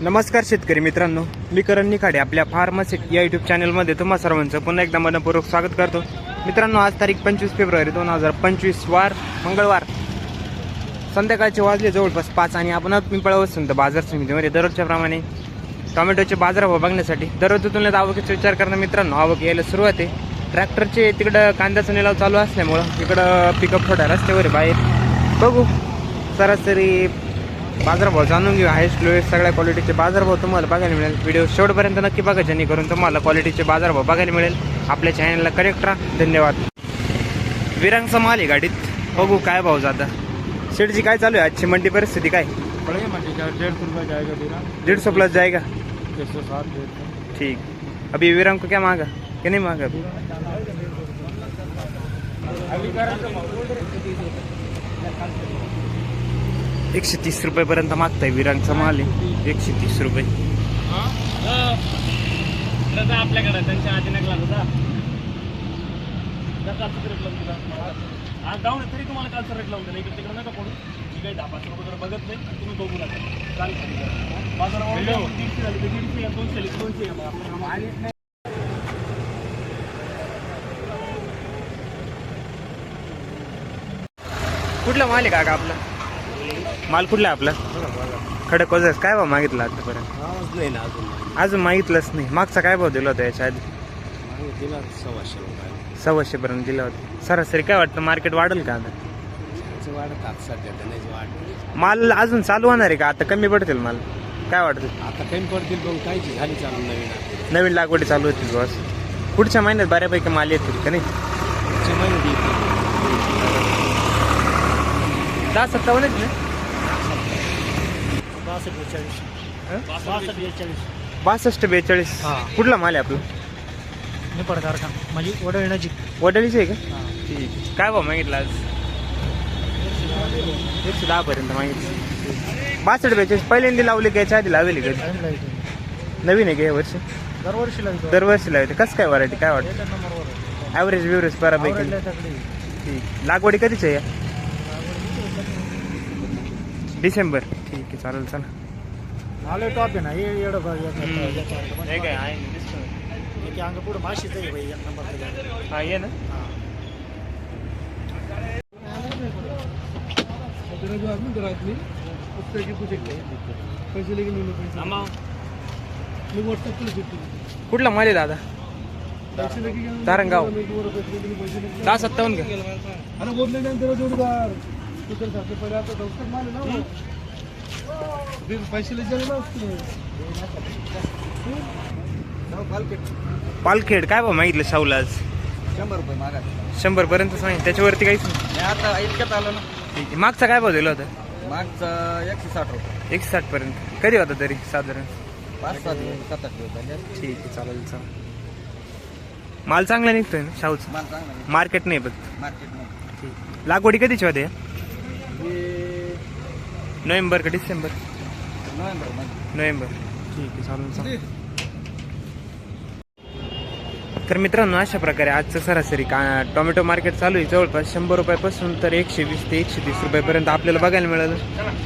नमस्कार शेतकरी मित्रांनो मी करण निखाडे आपल्या फार्मासिट या युट्यूब चॅनलमध्ये तुम्हा सर्वांचं पुन्हा एकदा मनपूर्वक स्वागत करतो. मित्रांनो आज तारीख पंचवीस फेब्रुवारी दोन हजार पंचवीस वार मंगळवार. संध्याकाळचे वाजले जवळपास पाच आणि आपण आहोत पिंपळा वसंत बाजार समितीमध्ये. दररोजच्याप्रमाणे टोमॅटोचे बाजारभाव बघण्यासाठी दररोज तुलनेत आवकीचा विचार करणं मित्रांनो. आवक यायला सुरुवात आहे. ट्रॅक्टरचे तिकडं कांद्याचा निलाव चालू असल्यामुळं इकडं पिकअप थोडा रस्त्यावर बाहेर. बघू. सरासरी बाजारभाव जाणून घेऊ हायस्ट लोएस्ट सगळ्या क्वालिटीचे बाजारभाव तुम्हाला बघायला मिळेल. व्हिडिओ शेवटपर्यंत नक्की बघा जेणेकरून तुम्हाला क्वालिटीचे बाजारभाव बघायला मिळेल. आपल्या चॅनलला कनेक्ट राहा. धन्यवाद. विरांगचा माल आहे गाडीत. बघू काय भाव जाता. शेडची काय चालू आहे? आजची मंडी परिस्थिती काय? डेढ़ सौ प्लस जाएगा सौ ठीक. अभी विरांग को क्या मांगा? कि नहीं मांगा अभी? एकशे तीस रुपयेपर्यंत मागताय विरांगचा माल आहे. एकशे तीस रुपये. आपल्याकडे त्यांच्या आधी आज जाऊन तरी तुम्हाला कालचा रेट लावून द्या इकडे तिकडे नका पडू मी काही दहा पाच रुपये बघत नाही तुम्ही बघू नका चालेल बाजारावर दीडशे झाली तर दीडशे दोनशे दोनशे कुठला माल आहे का आपला? माल कुठला आहे आपला? खडक वजस काय भाव मागितला आतापर्यंत? आवाज नाही ना अजून अजून मागितलंच नाही. मागचा काय भाव दिला होता याच्या आधी? दिला सव्वाशे रुपये सव्वाशे पर्यंत दिला होता. सरासरी काय वाटतं? मार्केट वाढेल का आता? सध्या वाढ माल अजून चालू होणार आहे का? आता कमी पडतील माल. काय वाटतं? आता कमी पडतील दोन काहीची झाली चालू नवीन नवीन लागवडी चालू होतील बस. पुढच्या महिन्यात बऱ्यापैकी माल येतील का नाही? पुढच्या महिन्यात येतील दहा सत्तावन्न आहेत ना? बासष्ट बेचाळीस. बासष्ट बेचाळीस. बासष्ट बेचाळीस. हा. कुठला माल आहे आपला? निपड कारखाना म्हणजे वडवण्याची वडाळीचे आहे का? ठीक काय भाव मागितला आज? एकशे दहा पर्यंत मागितलं. बासष्ट बेचाळीस. पहिल्यांदा लावले का? याच्या आधी लावली का? टाइम लाइट नवीन आहे का या वर्षी? दरवर्षी लागतो दरवर्षी लावते. कसं काय व्हरायटी काय वाटतं? नंबरवर. ॲव्हरेज बिव्हरेज बऱ्यापैकी. ठीक. लागवडी कधीची आहे? या डिसेंबर. ठीक आहे चालेल चला. आलो टॉप आहे ना हे एवढं बघ काय आहे एक अंग पुढे माशीच आहे भाई एक नंबर हा ये ना. कुठला माल आहे दादा तारंगाव दहा सत्तावन्न का? अरे के अंदर जोड़दार. तेरे सबसे पहले उसका माल है ना वो फिर पैसे ले जाएगा ना. उसके पालखेड काय भाव मागितलं शाहूला आज? शंभर रुपये मागा शंभर पर्यंत सांगितलं त्याच्यावरती काहीच नाही. मी आता इतक्यात आलो ना. ठीक आहे मागचा काय भाव दिला होता? मागचं एकशे साठ रुपये. एकशे साठ पर्यंत. कधी होता तरी साधारण? पाच सात सात आठ दिवस ठीक आहे चालेल चालेल. माल चांगला निघतोय ना शाहूचा? माल चांगला आहे मार्केट नाही फक्त मार्केटमध्ये ठीक. लागवडी कधीची होते? नोव्हेंबर का डिसेंबर? नोव्हेंबर. नोव्हेंबर ठीक आहे चालेल चालेल. तर मित्रांनो अशा प्रकारे आजचं सरासरी का टोमॅटो मार्केट चालू आहे. जवळपास शंभर रुपयापासून तर एकशे वीस ते एकशे तीस रुपयापर्यंत आपल्याला बघायला मिळालं.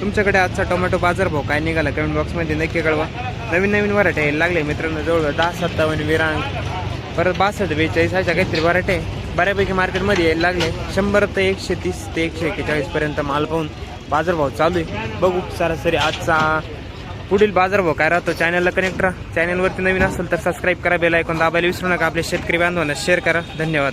तुमच्याकडे आजचा टोमॅटो बाजारभाव काय निघाला? कमेंट बॉक्समध्ये नक्की कळवा. नवीन नवीन वराटे यायला लागले मित्रांनो. जवळ दहा सत्तावन्न विरांग परत बासष्ट बेचाळीस अशा काहीतरी वराटे बऱ्यापैकी मार्केटमध्ये यायला लागले. शंभर ते एकशे तीस ते एकशे एक्केचाळीसपर्यंत माल पाहून बाजारभाव चालू आहे. बघू सरासरी आजचा पुढील बाजारभाव काय राहतो. चॅनलला कनेक्ट राहा. चॅनलवरती नवीन असेल तर सबस्क्राईब करा. बेल ऐकून दाबायला विसरू नका. आपल्या शेतकरी बांधवांना शेअर करा. धन्यवाद.